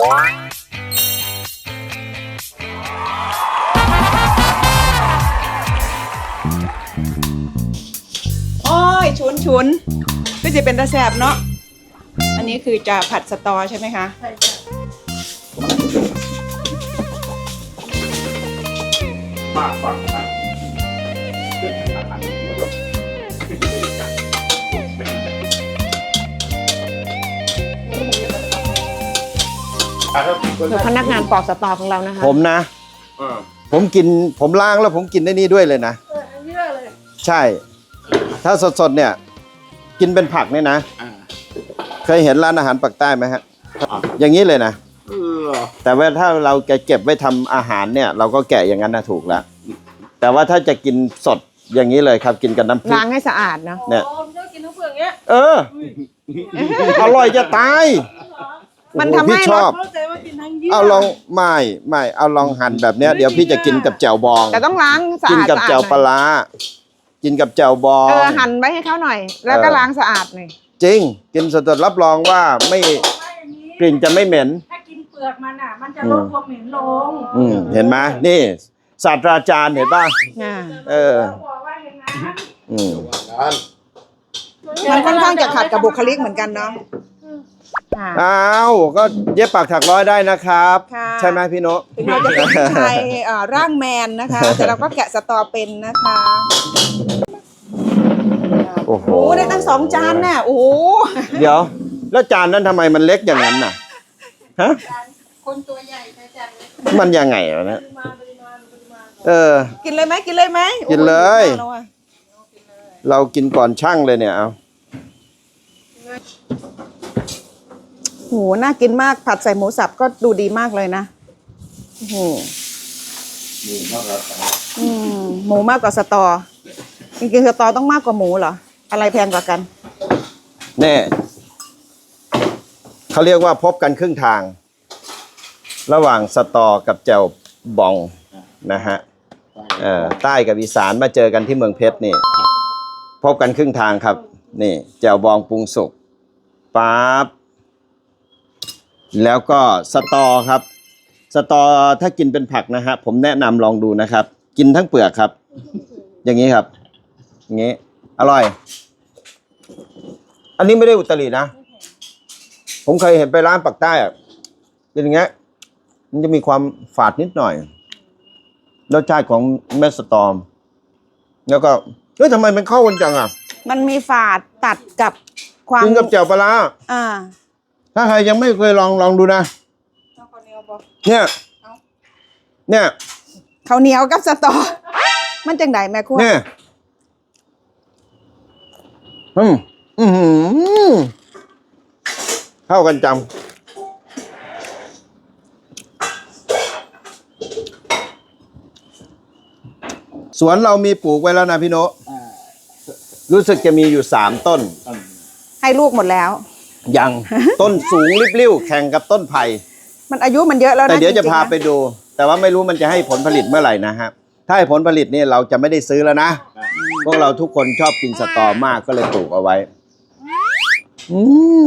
โอ้ยชุนชุนก็จะเป็นตะแสบเนาะ อันนี้คือจะผัดสตอใช่ไหมคะ ใช่จ้ะมากฝั่งน อะถ้ามีคนคือพนักงานปอกสตอของเรานะคะผมนะ อ่าผมกินผมล้างแล้วผมกินได้นี่ด้วยเลยนะ เออเยอะเลยใช่ ถ้าสดๆเนี่ย กินเป็นผักเนี่ยนะ อ่าเคยเห็นร้านอาหารปากใต้ไหมฮะอะอย่างนี้เลยนะ เออแต่ว่าถ้าเราแกะเก็บไว้ทำอาหารเนี่ย เราก็แกะอย่างนั้นนะถูกแล้ว แต่ว่าถ้าจะกินสดอย่างนี้เลยครับ กินกับน้ำพริก ล้างให้สะอาดเนาะเนี่ย อ๋อมันจะกินทั้งเปลือกเงี้ยเออ อร่อยจะตายมันโอ้โหทำให้พี่ชอบเข้าใจว่ากินทั้ง เยื่อเอาลองไม่ไม่เอาลองหั่นแบบเนี้ยเดี๋ยวพี่จะกินกับแจ่วบอง แต่ต้องล้างสะกินอาดกับสะอาดแจ่วหปลาน่อยร้ากินกับแจ่วบองเออหั่นไว้ให้เขาหน่อย แล้วก็เออล้างสะอาดหน่อยจริง กินสดๆรับรองว่าไม่กลิ่นจะไม่เหม็น ถ้ากินเปลือกมันอะ มันจะอืมลดความเหม็นลงอืมเห็นไหมนี่ ศาสตราจารย์เห็นป่ะอ่าเออบอกว่าอย่างนั้นอืมมันค่อนข้างจะขัดกับบุคลิกเหมือนกันเนาะ อ่าอ้าวก็เย็บปากถักร้อยได้นะครับ ค่ะ ใช่ไหมพี่โนตถึงเราจะเป็นผู้ชายเอ่อร่างแมนนะคะ แต่เราก็แกะสตอเป็นนะคะโอ้โหโอ้ได้ตั้งสองจานน่ะโอ้โหเดี๋ยว แล้วจานนั้นทำไมมันเล็กอย่างนั้นน่ะฮะคนตัวใหญ่นะจ๊ะมันยังไงวะเนี่ยเออ กินเลยไหมกินเลยไหมกินเลยโอ้โหน่าแล้วอะเรากินก่อนช่างเลยเนี่ยเอา โหน่ากินมากผัดใส่หมูสับก็ดูดีมากเลยนะโอ้โหอืมหมูมากกว่าสตอจริงๆสตอต้องมากกว่าหมูเหรออะไรแพงกว่ากัน แน่เขาเรียกว่าพบกันครึ่งทาง ระหว่างสตอกับแจ่วบองนะฮะเออใต้กับอีสานมาเจอกันที่เมืองเพชรนี่ พบกันครึ่งทางครับ นี่แจ่วบองปรุงสุกปั๊บ แล้วก็สตอครับ สตอถ้ากินเป็นผักนะฮะผมแนะนำลองดูนะครับ กินทั้งเปลือกครับ อย่างนี้ครับอย่างนี้อร่อย อันนี้ไม่ได้อุตรินะ ผมเคยเห็นไปร้านปักใต้อะเป็นอย่างเงี้ยมันจะมีความฝาดนิดหน่อยรสชาติของเมสตอม แล้วก็เฮ้ยทำไมมันเข้ากันจังอะมันมีฝาดตัดกับความกินกับแจ่วปลาร้าอ่า ถ้าใครยังไม่เคยลองลองดูนะเนี่ยเนี่ยข้าวเหนียวกับสตอ มันจังไดแม่ครัวเนี่ยอืมอือหือเข้ากันจังสวนเรามีปลูกไว้แล้วนะพี่โนตรู้สึกจะมีอยู่สามต้น ให้ลูกหมดแล้ว ยังต้นสูงริบลิ่วแข่งกับต้นไผ่มันอายุมันเยอะแล้วนะแต่เดี๋ยวจะริงๆพานะไปดู แต่ว่าไม่รู้มันจะให้ผลผลิตเมื่อไหร่นะฮะถ้าให้ผลผลิตนี่เราจะไม่ได้ซื้อแล้วนะพวกเราทุกคนชอบกินสตอมากก็เลยปลูกเอาไว้อื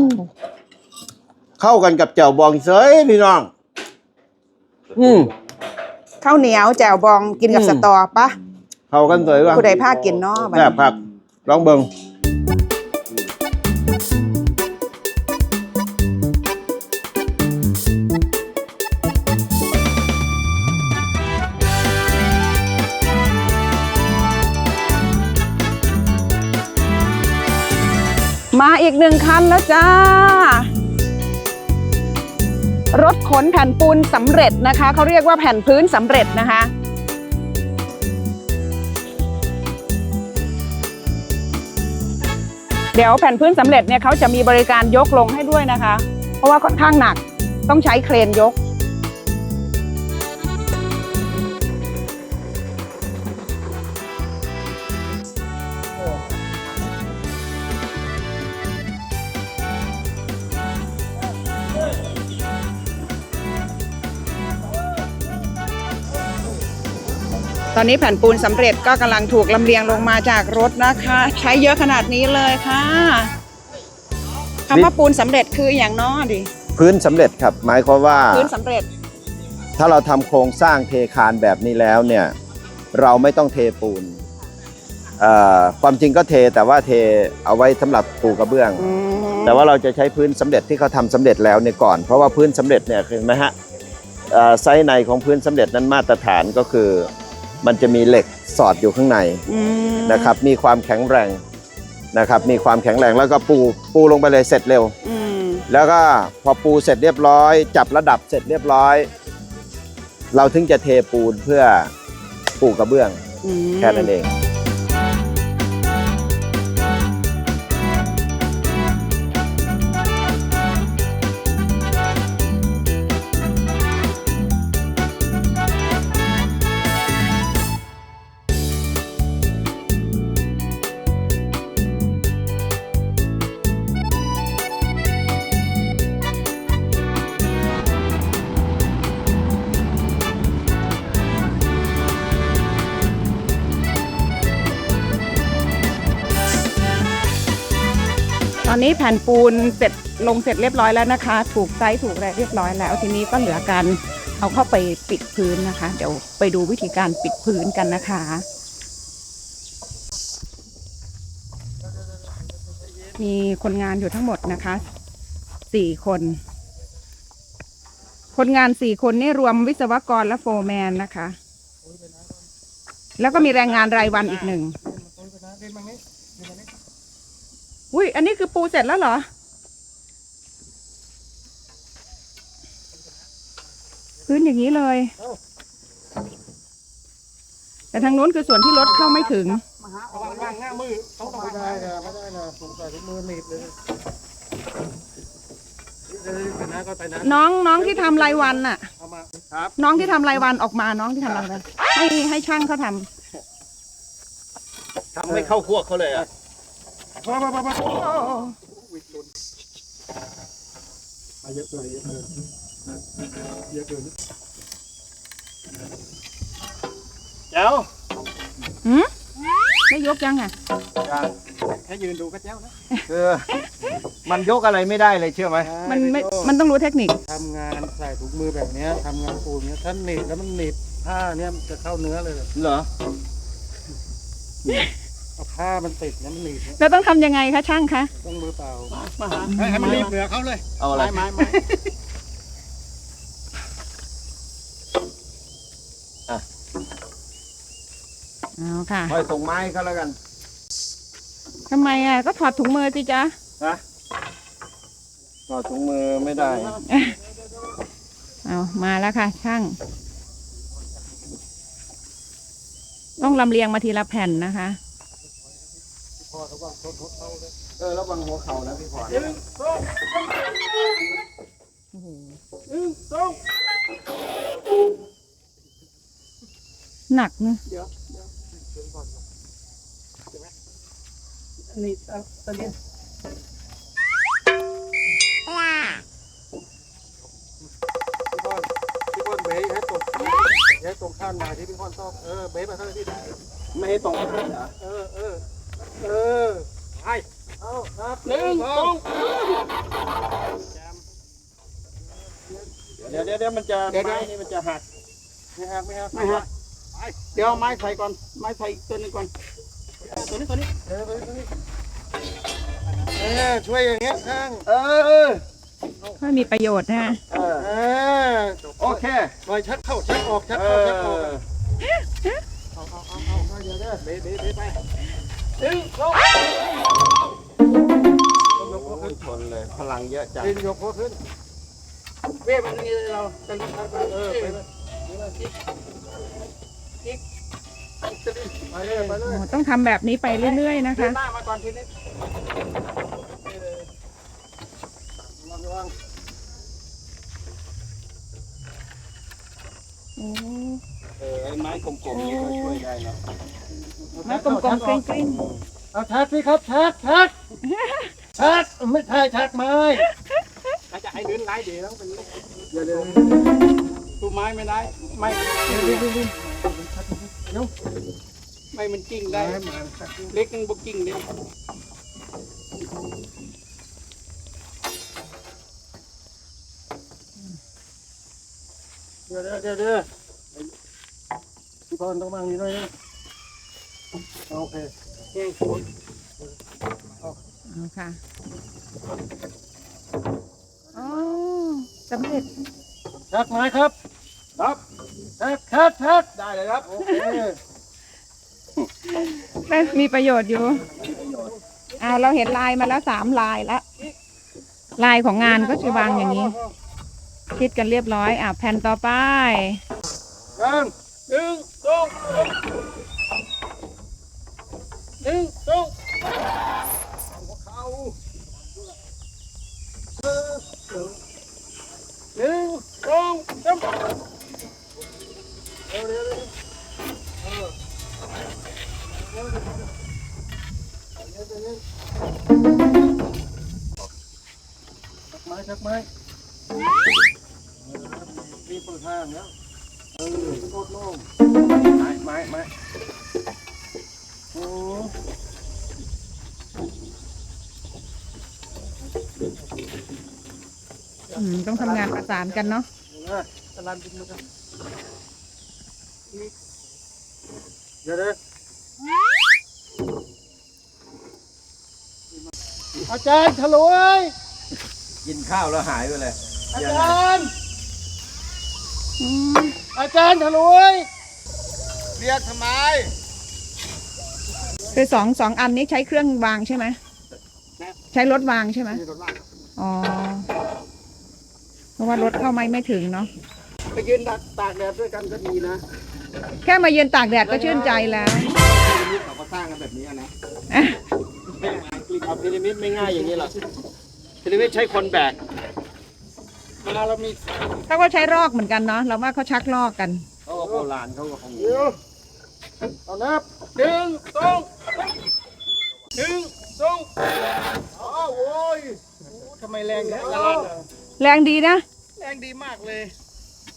มเข้ากันกับแจ่วบองเซยพี่น้อง อืมข้าวเหนียวแจ่วบองกินกับอืมสตอปะเข้ากันเสยว่ะผู้ใดพากินเนาะบัดแซ่นี้บครับลองเบิง มาอีกหนึ่งคันแล้วจ้า รถขนแผ่นปูนสำเร็จนะคะ เขาเรียกว่าแผ่นพื้นสำเร็จนะคะ เดี๋ยวแผ่นพื้นสำเร็จเนี่ยเขาจะมีบริการยกลงให้ด้วยนะคะ เพราะว่าค่อนข้างหนักต้องใช้เครนยก ตอนนี้แผ่นปูนสำเร็จก็กำลังถูกลำเลียงลงมาจากรถนะคะ ใช้เยอะขนาดนี้เลยค่ะคำว่าปูนสำเร็จคืออย่างน้อดิพื้นสำเร็จครับ หมายความว่าพื้นสำเร็จ ถ้าเราทำโครงสร้างเทคานแบบนี้แล้วเนี่ย เราไม่ต้องเทปูนเอ่อความจริงก็เทแต่ว่าเทเอาไว้สำหรับปูกระเบื้องอืมแต่ว่าเราจะใช้พื้นสำเร็จที่เขาทำสำเร็จแล้วเนี่ยก่อน เพราะว่าพื้นสำเร็จเนี่ยเห็นไหมฮะเอ่อไซส์ในของพื้นสำเร็จนั้นมาตรฐานก็คือ มันจะมีเหล็กสอดอยู่ข้างในอืมนะครับ มีความแข็งแรงนะครับ มีความแข็งแรงแล้วก็ปูปูลงไปเลยเสร็จเร็ว อืมแล้วก็พอปูเสร็จเรียบร้อย จับระดับเสร็จเรียบร้อย เราถึงจะเทปูนเพื่อปูกระเบื้องอืม แค่นั้นเอง ตอนนี้แผ่นปูนเสร็จลงเสร็จเรียบร้อยแล้วนะคะ ถูกไซส์ถูกอะไรเรียบร้อยแล้ว ทีนี้ก็เหลือการเอาเข้าไปปิดพื้นนะคะ เดี๋ยวไปดูวิธีการปิดพื้นกันนะคะมีคนงานอยู่ทั้งหมดนะคะ สี่คน คนงานสี่คนนี่รวมวิศวกรและโฟร์แมนนะคะ แล้วก็มีแรงงานรายวันอีกหนึ่ง อุ้ยอันนี้คือปูเสร็จแล้วเหรอ พื้นอย่างนี้เลย แต่ทางนู้นคือส่วนที่รถเข้าไม่ถึงไม่ได้นะไม่ได้นะผมใส่ถุงมือหนีบเลยไปนะก็ไปนะน้องน้องที่ทำรายวันน่ะ เอามาครับน้องที่ทำรายวันออกมาน้องที่ทำรายวันให้ให้ช่างเขาทำ ทำไม่เข้าพวกเขาเลยอะ มามามามาโอ้เยอะเกินเยอะเกินเยอะเกินเจ้าหืมได้ยกยังอะแค่ยืนดูก็เจ้านะคือมันยกอะไรไม่ได้เลยเชื่อไหมมันไม่มันต้องรู้เทคนิคทำงานใส่ถุงมือแบบเนี้ยทำงานปูนเนี้ยถ้าหนีบแล้วมันหนีบผ้าเนี้ยจะเข้าเนื้อเลยเหรอ เอาผ้ามันติดเนี่ยมันหนีบเนี่ยแล้วต้องทำยังไงคะช่างคะ ต้องมือเปล่าให้ให้มันหนีบเหนือเขาเลย เอาอะไร ไม้ไม้เอาค่ะค่อยส่งไม้เขาแล้วกัน ทำไมอะก็ถอดถุงมือสิจ๊ะ นะต่อดถุงมือไม่ได้ เอามาแล้วค่ะ ช่าง ต้องลำเลียงมาทีละแผ่นนะคะ เออระวังหัวเข่านะพี่พรหนักนะนี่เอาตอนนี้พี่พอนพี่พอนเบย์ให้ตกให้ตรงข้ามมาที่พี่พอชอบเออเบย์มาเท่าที่ได้ไม่ให้ตรงกันเหรอเออเออ เออไปเอาครับหนึ่งสองเดี๋ยวเดี๋ยวเดี๋ยวมันจะไม้นี่มันจะหักไม่หักไม่หักไม่ฮะเดี๋ยวเอาไม้ใส่ก่อน ไม้ใส่อีกตัวหนึงก่อน ตัวนี้ตัวนี้ เออตัวนี้ตัวนี้เออช่วยอย่างเงี้ยข้างเออก็มีประโยชน์นะเออเออโอเคปล่อยชักเข้าชักออกชักเอเข้าชักออกอเอาเอาเอาเอาเอาเดี๋ยวเดี๋ยวเบย์เบย์เบย์ไป หนึ่งสองโอ้ยชนเลยพลังเยอะจังดินยกขึ้นเว้ยมันนี่เราจะรีบไปเออไปเลยไปเลยไปเลยต้องทำแบบนี้ไปเรื่อย ๆ นะคะหน้ามาก่อนทีนี้ระวังโอ้ เออไอ้ไม้กลมๆนี่ก็ช่วยได้เนาะไม้กลมๆเกรงเอาชักสิครับชักชักชักไม่ใช่ชักไม้ถ้าจะให้เดินไล่เดี๋ยวต้องเป็นเดี๋ยวเดี๋ยวตู้ไม้ไม่ได้ไม่เดี๋ยวเดี๋ยวเดี๋ยวไม่มันกิ้งได้ได้มาชักเล็กนึงบกกิ้งเด้ๆเดี๋ยวเดี๋ยวเดี๋ยวเดี๋ยว พี่พรต้องมั่งนี่ด้วยนะโอเคแห้งโคตรเอาค่ะอ๋อสำเร็จชักไม้ครับครับชักชักชักได้เลยครับโอเคได้มีประโยชน์อยู่ อ่า เราเห็นลายมาแล้วสามลายแล้วลายของงานก็จะวางอย่างนี้ คิดกันเรียบร้อย อะแผ่นต่อไปหนึ่งหนึ่งส องหนึ่งสองเขาหนึ่งสองสามเร็วเร็วเร็วเออเร็วเร็วเร็วชักไม้ชักไม้รีเปิดทางแล้วเออโคตรโล่ง ไม้ไม้ไม้โอ้อืมต้องทำงานประสานกันเนาะยนะตะลันดินมากันเดี๋ยวเดี๋ยวอาจารย์ฉลวยกินข้าวแล้วหายไปเลยอาจารย์อืมอาจารย์ฉลวย เรียกทำไม คือสองสองอันนี้ใช้เครื่องวางใช่ไหมใช้รถวางใช่ไหมนี่รถลากอ๋อเพราะว่ารถเข้าไม่ไม่ถึงเนาะไปยืนตากตากแดดด้วยกันก็ดีนะ แค่มายืนตากแดดก็ชื่นใจแล้วพีระมิดเขาก็สร้างกันแบบนี้อะนะอะเอาพีระมิดไม่ง่ายอย่างนี้หรอกพีระมิดใช้คนแบกเวลาเรามีเขาก็ใช้รอกเหมือนกันเนาะเราว่าเขาชักลอกกันเขาก็โบราณเขาก็คง เอานับหนึ่งสองหนึ่งสองอ้าวโว้ยโอ้ทำไมแรงเนี่ยแรงดีนะ แรงดีมากเลย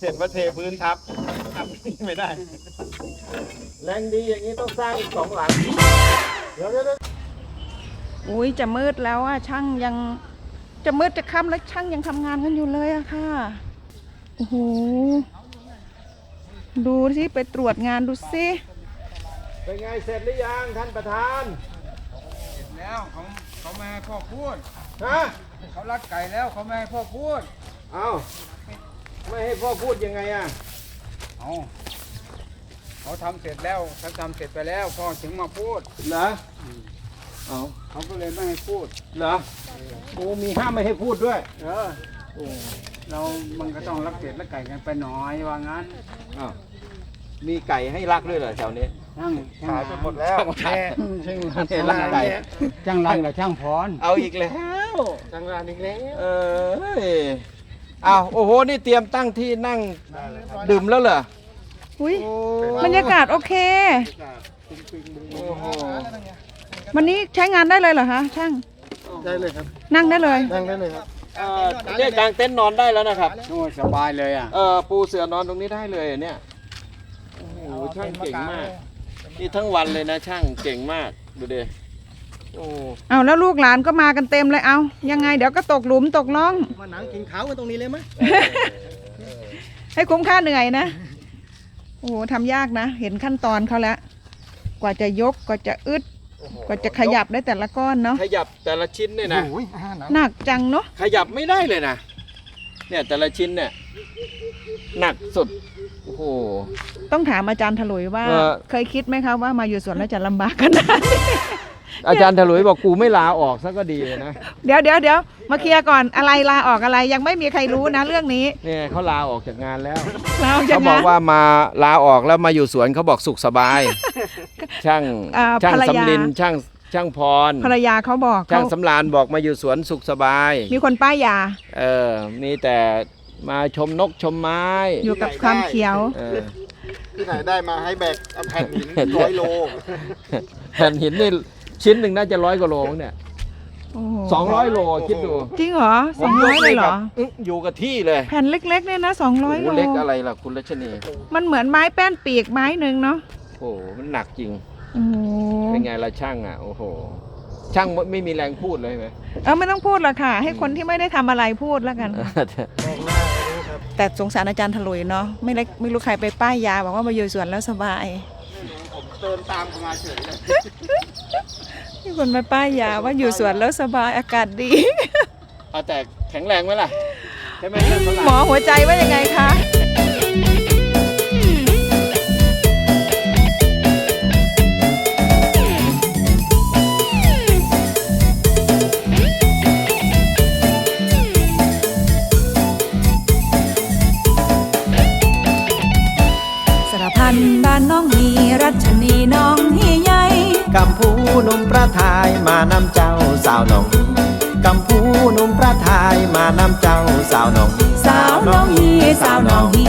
เห็นว่าเทพื้นทับทับไม่ได้ แรงดีอย่างนี้ต้องสร้างอีกสองหลังเดี๋ยวเดี๋ยวเดี๋ยวอุ้ยจะมืดแล้วอะช่างยังจะมืดจะค่ำแล้วช่างยังทำงานกันอยู่เลยอะค่ะโอ้โหดูสิไปตรวจงานดูสิ เป็นไงเสร็จหรือยังท่านประธานแล้วเขาเขาไม่ให้พ่อพูดฮะ เขารักไก่แล้วเขาไม่ให้พ่อพูด เอาไม่ให้พ่อพูดยังไงอะ เอาเขาทำเสร็จแล้วเขาทำเสร็จไปแล้วพ่อถึงมาพูด เหรอ เอาเขาก็เลยไม่ให้พูด เหรอโอ้มีห้ามไม่ให้พูดด้วย เออเรามันก็ต้องรักเศษรักไก่กันไปหน่อยว่างั้น อ้าวมีไก่ให้รักด้วยเหรอแถวนี้ ช่างขายไปหมดแล้วแค่ช่างเห็นรักไก่ช่างรังกับช่างพรเอาอีกแล้วจังรานอีกแล้วเอออ้าวโอ้โหนี่เตรียมตั้งที่นั่งดื่มแล้วเหรออุ้ยโอ้บรรยากาศโอเคโอ้โหวันนี้ใช้งานได้เลยเหรอคะช่างได้เลยครับ นั่งได้เลยนั่งได้เลยครับเอ่อเนี่ยกางเต็นท์นอนได้แล้วนะครับโอ้สบายเลยอะเออปูเสือนอนตรงนี้ได้เลยเนี่ยโอ้โหช่างเก่งมาก นี่ทั้งวันเลยนะช่างเก่งมากดูดิโอ้เอาแล้วลูกหลานก็มากันเต็มเลยเอายังไงเดี๋ยวก็ตกหลุมตกล่อง มาหนังกินขาวกันตรงนี้เลยไหมให้คุ้มค่าเหนื่อยนะ โอ้โหทำยากนะ เห็นขั้นตอนเขาแล้ว กว่าจะยก กว่าจะอึด กว่าจะขยับได้แต่ละก้อนเนาะ ขยับแต่ละชิ้นเนี่ยนะ โอ้ยอาหารหนังหนักจังเนาะ ขยับไม่ได้เลยนะ เนี่ยแต่ละชิ้นเนี่ยหนักสุด โอ้โห ต้องถามอาจารย์ถลุยว่า เออ เคยคิดไหมคะว่ามาอยู่สวนแล้วจะลำบากขนาดนี้ อาจารย์ถลุยบอกกูไม่ลาออกซะก็ดีเลยนะ เดี๋ยวเดี๋ยวเดี๋ยวมาเคลียร์ก่อนอะไรลาออกอะไรยังไม่มีใครรู้นะเรื่องนี้เนี่ยเขาลาออกจากงานแล้ว ลาออกจาเขากบงาอกนว่ามาลาออกแล้วมาอยู่สวนเขาบอกสุขสบาย ช่างอ่าช่างภรรยา สำลินช่างช่างพร ภรรยาเขาบอกช่างเขาสำรานบอกมาอยู่สวนสุขสบาย มีคนป้ายยา เออมีแต่ มาชมนกชมไม้อยู่กับความเขียว เออที่ไหนได้มาให้แบกเอาแผ่นหินร้อยโล แผ่นหินนี่ชิ้นหนึ่งน่าจะร้อยกว่าโลเนี่ยโอ้โหสองร้อยโลคิดดูจริงเหรอสองร้อยเลยเหรอผมกแบบอื้ออยู่กับที่เลยแผ่นเล็กๆเนี่ยนะสองร้อยโอ้โลโหเล็กอะไรล่ะคุณรัชนีมันเหมือนไม้แป้นปีกไม้หนึ่งเนาะโอ้โหมันหนักจริง โอ้โหเป็นไงล่ะช่างอะ โอ้โห ช่างไม่มีแรงพูดเลยไหม เออไม่ต้องพูดหรอกค่ะ ให้คนที่ไม่ได้ทำอะไรพูดแล้วกันบอกหน้าเลยครับ แต่สงสารอาจารย์ถลุยเนาะไม่ได้ไม่รู้ใครไปป้ายยาบอกว่ามาอยู่สวนแล้วสบาย ผมเดินตามเข้ามาเฉยเลยมีคนมาป้ายยาว่าอยู่สวนแล้วสบายอากาศดี เอาแต่แข็งแรงไหมล่ะใช่ไหมเรื่องเท่าไหร่ หมอหัวใจว่ายังไงคะ รัชนีน้องฮีใหญ่กำพูหนุ่มประทายมานำเจ้าสาวหนองฮีกำพูหนุ่มประทายมานำเจ้าสาวหนองฮีสาวน้องฮีสาวน้องฮี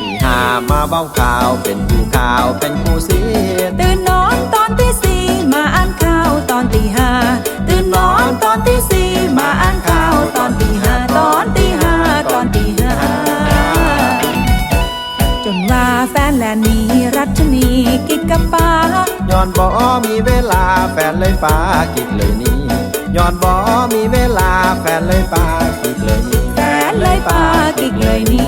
ปีหามาเบ้าข่าวเป็นผู้ข่าวเป็นผู้เสียตื่นนอนตอนที่สี่มาอ่านข่าวตอนตีห้าตื่นนอนตอนที่สี่มาอ่านข่าว อนบ่มีเวลาแฟนเลยปากิดเลยนี่ย้อนบ่มีเวลาแฟนเลยปากิดเลยนี่แฟนเลยปากิดเลยนี